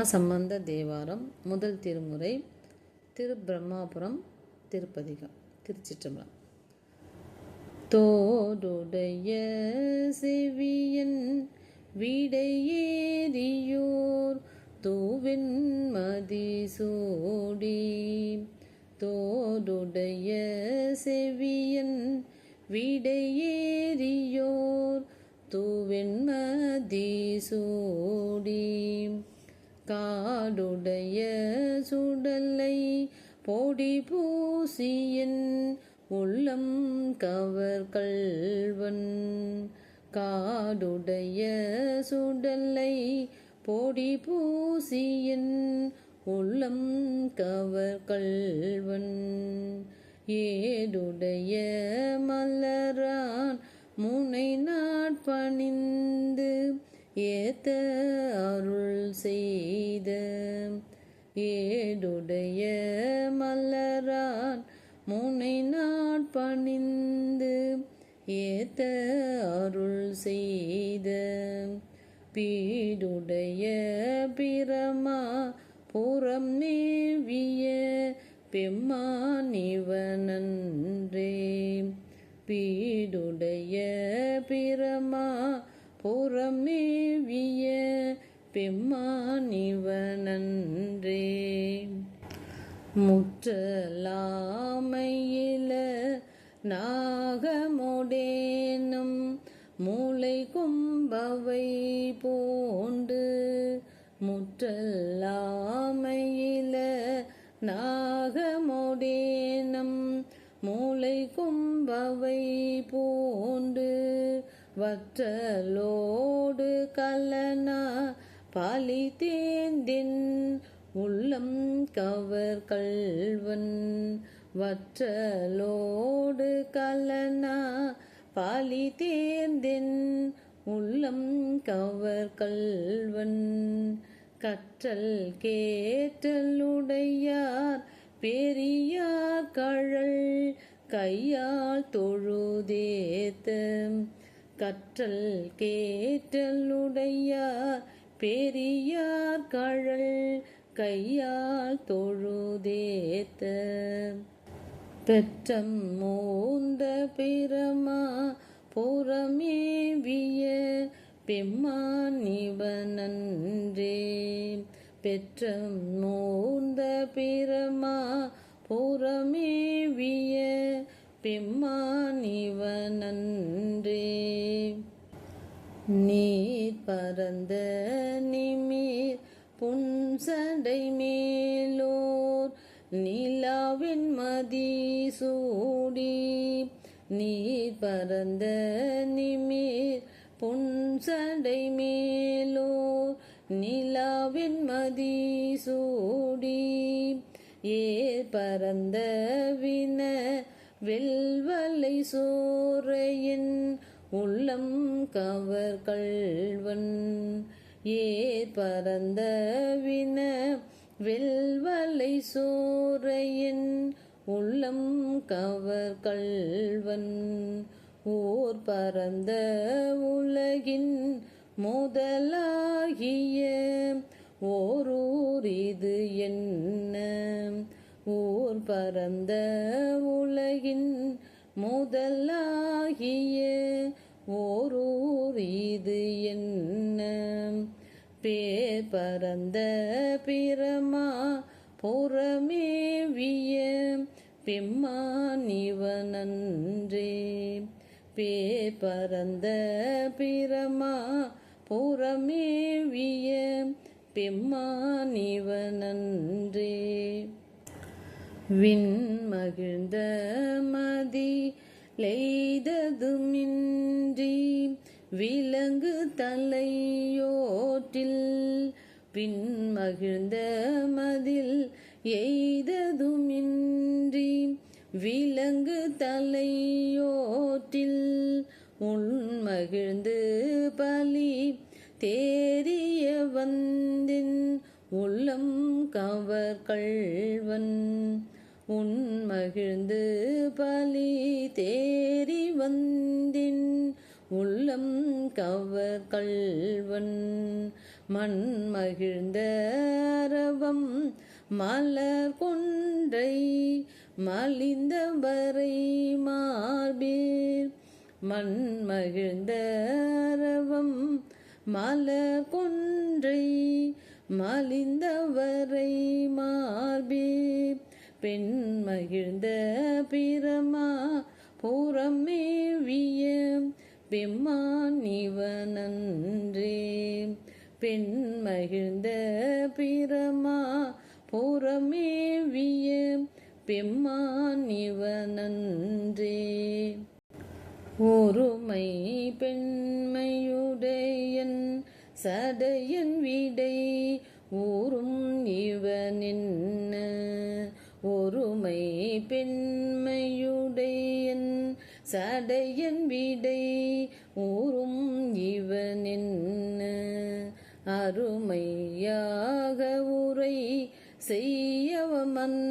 சம்பந்த தேவாரம் முதல் திருமுறை திருப்பிரம்மாபுரம் திருப்பதிகம் திருச்சிற்றம்பலம். தோடுடைய செவியன் விடையேறியோர் தூவின் மதிசூடி தோடுடைய செவியன் விடையேறியோர் தூவெண் மதிசூடி நாடுடைய சுடலை பொடி பூசியன் உள்ளம் கவர் கல்வன் காடுடைய சுடலை பொடி பூசியன் உள்ளம் கவர் கல்வன் ஏடுடைய மலரான் முனை நாட்பணிந்து ஏத்த அருள் செய்த ஏடுடைய மலரான் முனை நாட்பணிந்து ஏத்த அருள் செய்த பீடுடைய பிரமா புறம் நேவிய பெம்மானிவனன்றே. பீடுடைய பிரமா புறமேவிய பெம்மானிவனன்றே முற்றலாமையில நாகமுடேனும் மூளை கும்பவை போண்டு முற்றலாமையில நாகமொடேனம் மூளை கும்பவை போண்டு வற்றலோடு கலனா பாலி தேந்தின் உள்ளம் கவர் கல்வன் வற்றலோடு கலனா பாலி தேர்ந்தின் உள்ளம் கவர் கல்வன் கற்றல் கேட்டலுடையார் பெரியார் கழல் கையால் தொழுதேத்தம் கற்றல் கேட்டலுடையார் பெரியார் கழல் கையால் தொழுதேத்த. பெற்றம் மூந்த பிரமா புறமேவிய பெம்மானிவனன்றே பெற்றம் மூந்த பிரமா புறமேவிய பெம்மானிவனன்றே நீர் பரந்த நிமிர் புன்சடை மேலோர் நிலாவின் மதி சூடி. நீர் பரந்த நிமிர் புன்சடை மேலோர் நிலாவின் மதி சூடி. ஏர் பரந்த வின வெல்வலை சோரையின் உள்ளம் கவர் கள்வன். ஏர் பரந்த வின வெல்வலை சோரையின். உள்ளம் கவர் கள்வன். ஓர் பரந்த உலகின் முதலாகிய. ஓரூர் இது என்ன? ஊர் பரந்த உலகின் முதலாகிய ஓரூர் இது என்ன? பேர் பரந்த பிரமா புறமேவிய பெம்மானிவனன்றே பேர் பரந்த பிரமா புறமேவிய பெம்மானிவனன்றே விண் மகிழ்ந்த மதி லெய்ததுமின்றி விலங்கு தலையோட்டில் பின் மகிழ்ந்த மதில் எய்ததுமின்றி விலங்கு தலையோட்டில் உன் மகிழ்ந்து பலி தேறிய வந்தின் உள்ளம் கவர் கள்வன் உன் மகிழ்ந்து பலி தேறி வந்தின். உள்ளம் கவர் கல்வன் மண் மகிழ்ந்த அரவம் மலர் கொன்றை மலிந்தவரை மார்பீர். மண் மகிழ்ந்த அரவம் மலர் கொன்றை மலிந்தவரை மார்பீர். பெண் மகிழ்ந்த பிரமா புறமேவிய பெம்மான் இவனன்றே. பெண் மகிழ்ந்த பிரமா புறமேவிய பெம்மான் இவனன்றே. ஒருமை பெண்மையுடையன் சடையன் விடை ஊரும் இவனென்ன ஒருமை பெண்மையுடையன் சடையன் விடை ஊரும் இவனின் அருமையாக உரை செய்யவமந்தென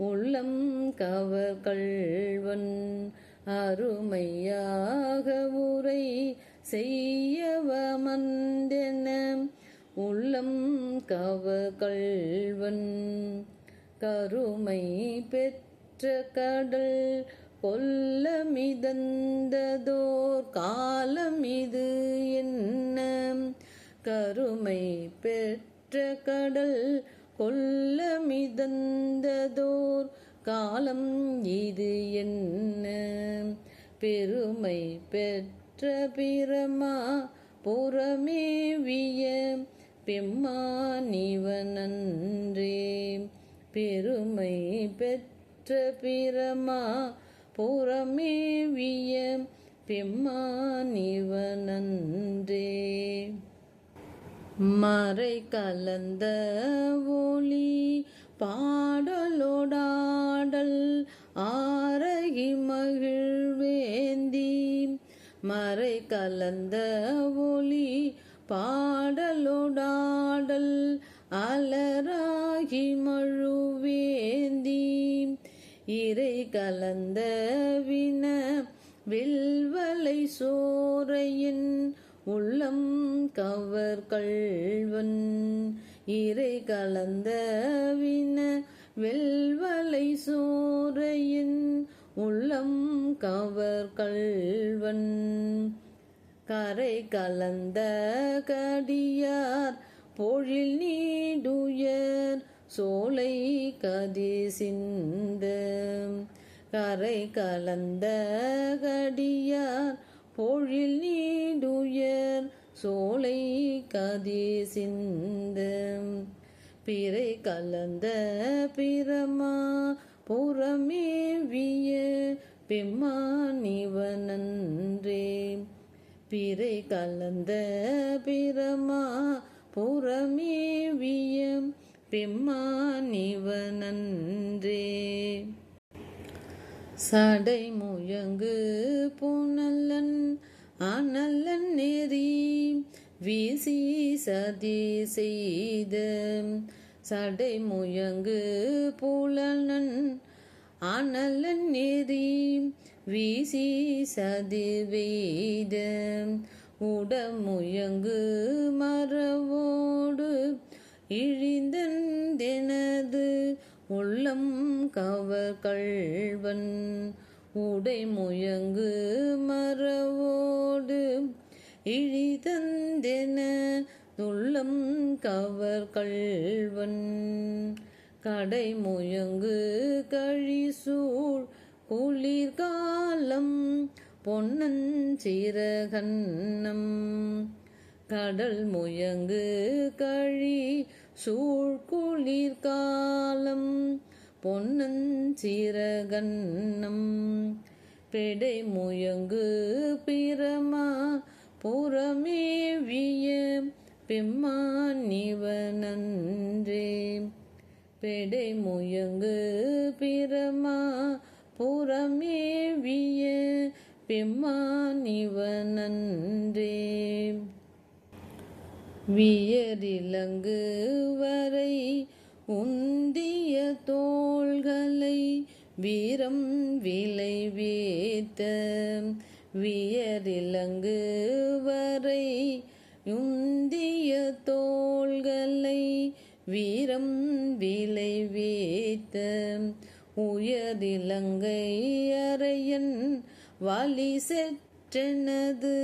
உள்ளம் கவர் கள்வன் அருமையாக உரை செய்யவமந்தென உள்ளம் கவர் கள்வன் கருமை பெற்ற கடல் கொல்ல மிதந்ததோர் காலம் இது என்ன? கருமை பெற்ற கடல் கொல்ல மிதந்ததோர் காலம் இது என்ன? பெருமை பெற்ற பிரமா புறமேவிய பெம்மானிவனன்றே பெருமை பெற்ற பிரமா புறமேவிய பெம்மானிவனன்றே மறை கலந்த ஒளி பாடலோடாடல் ஆரகி மகிழ்வேந்தி. மறை கலந்த ஒளி பாடலோடாடல் அலராகி மழுவேந்தி இறை கலந்த வின வில்வலை சோரையின் உள்ளம் கவர் கள்வன். இறை கலந்த வின வெல்வலை சோரையின் உள்ளம் கவர் கள்வன். கரை கலந்த கடியார் போழில் நீடுயர் சோலை கதி சிந்த கரை கலந்த கடியார் போழில் நீடுயர் சோலை கதி சிந்த பிறை கலந்த பிரமா புறமேவிய பெம்மானிவனன்றே பிறை கலந்த பிரமா புறமேவிய பெம்மானிவனன்றே சடை முயங்கு புனல்லன் அனல்லன் நெறி வீசி சதி செய்த. சடை முயங்கு புலனன் அனலன் நெறி வீசி சதி வெய்த. உடமுயங்கு மர இழிந்தெனது உள்ளம் கவர் கள்வன் உடை முயங்கு மரவோடு இழிதந்தென உள்ளம் கவர் கள்வன் கடை முயங்கு கழிசூழ் குளிர்காலம் பொன்னஞ்சிறகன்னம் கடல் முயங்கு கழி சூழ்குளிர் காலம் பொன்னஞ்சிறகன்னம் பெடை முயங்கு பிரமா புறமேவிய பெம்மானிவனன்றே பெடை முயங்கு பிரமா புறமேவிய பெம்மானிவனன்றே வியரிலங்கு வரை உந்திய தோள்களை வீரம் விளைவேத்த வியரிலங்கு வரை உந்திய தோள்களை வீரம் விளைவேத்த உயரிலங்கை அறையன் வழி செற்றனது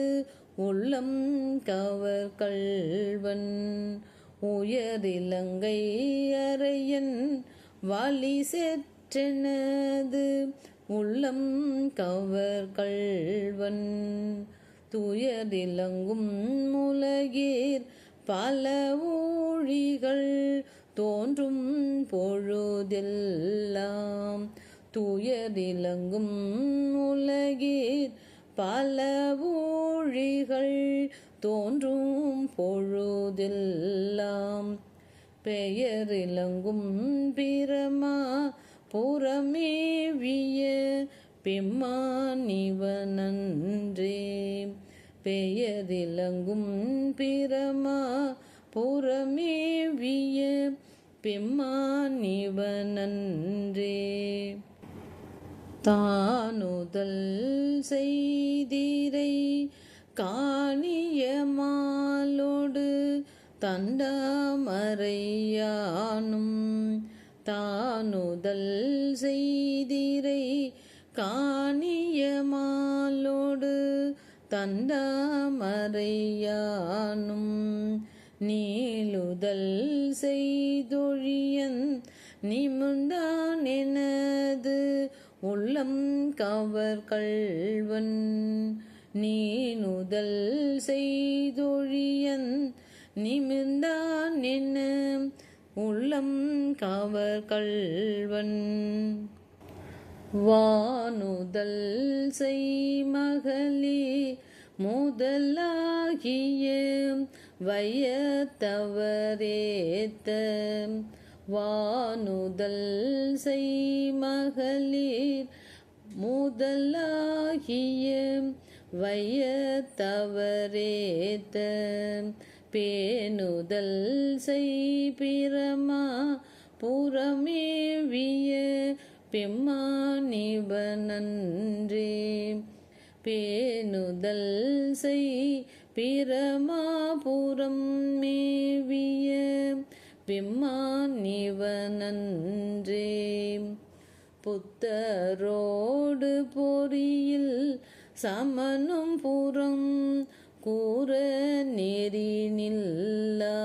உள்ளம் கவர் கல்வன் உயரிலங்கை அறையன் வாலி செற்றெனது. உள்ளம் கவர் கல்வன் துயரிலங்கும் உலகீர் பல ஊழிகள் தோன்றும் பொழுதெல்லாம். துயரிலங்கும் உலகீர் பல ஊ மொழிகள் தோன்றும் பொழுதெல்லாம். பெயரிலங்கும் பிரமா புறமேவிய பெம்மானிவனன்றே. பெயரிலங்கும் பிரமா புறமேவிய பெம்மானிவனன்றே. தானுதல் செய்திரை காணியமாலோடு தண்டமறையானும் தானுதல் செய்திரை காணியமாலோடு தண்டமறையானும் நீளுதல் செய்தொழியன் நிமிர்ந்தான் எனது உள்ளம் கவர் கல்வன் நீனுதல் செய்தொழியன் நிமிர்ந்தான் என்ன? உள்ளம் கவர் கல்வன் வானுதல் செய்மகளே முதலாகிய வயத்தவரேத்த. வானுதல் செய்மகளிர் முதலாகிய வயத்தவரேத்த பேணுதல் செய்பிரமா புறமேவிய பெம்மானிவனன்றே. பேணுதல் செய் பிரமாபுரம் மேவிய பெம்மானிவனன்றே. புத்தரோடு பொறியில் சமனும் புறம் கூற நெறி நில்லா.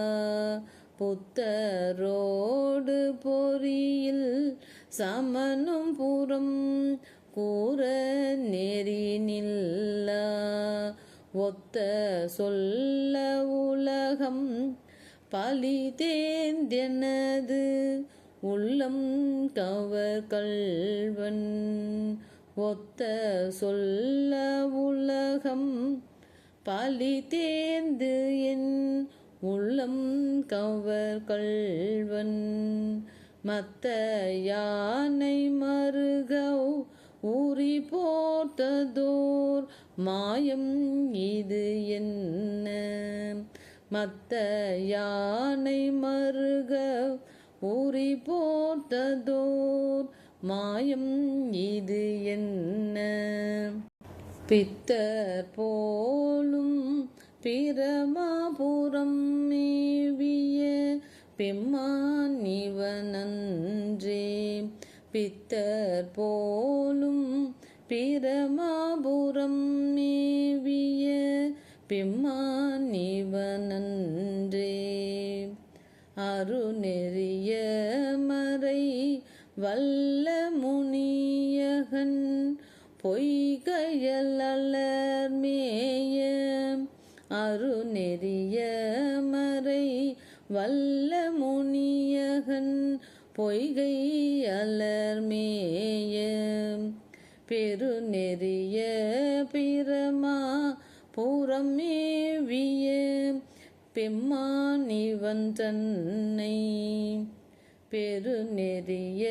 புத்தரோடு பொறியில் சமனும் புறம் கூற நெறி நில்லா. ஒத்த சொல்ல உலகம் பலி தேர்ந்தெனது உள்ளம் கவர் கல்வன் ஒத்த சொல்ல உலகம் பலி தேர்ந்து என் உள்ளம் கவர் கல்வன் மத்த யானை மருகவ் ஊறி போர்த்ததோர் மாயம் இது என்ன? மத்த யானை மருக ஊறி போர்த்ததோர் மாயம் இது என்ன? பித்தர் போலும் பிரமாபுரம் மேவிய பெம்மான் இவனன்றே. பித்தர் போலும் பிரமாபுரம் மேவிய பெம்மான் இவனன்றே. அருநெறிய மறை வல்ல முனியகன் பொய்கையலர் மேய அருநெறிய மறை வல்ல முனியகன் பொய்கை மேய பெருநெறிய பிரமா புறமேவிய பெம்மானிவன் தன்னை பெரு நெறிய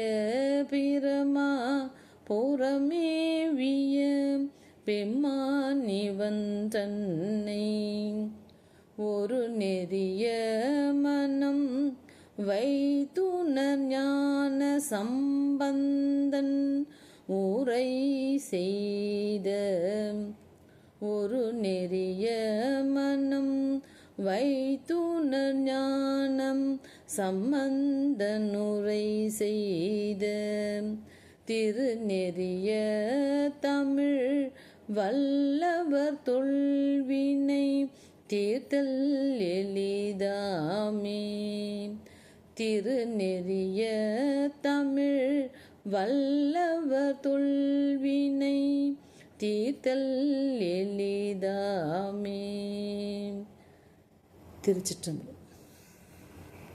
பிரமா புறமேவிய பெம்மானிவன் தன்னை. ஒரு நெறிய மனம் வைத்துணர் ஞான சம்பந்தன் உரை செய்த. ஒரு நெறிய மனம் வைத்துணர் ஞானம் சம்பந்தனுரை செய்த திருநெறிய தமிழ் வல்லவர் தொல்வினை தீர்த்தல் எளிதாமே. திருநெறிய தமிழ் வல்லவர் தொல்வினை தீர்த்தல் எளிதாமே. திருச்சிற்றம்பலம்.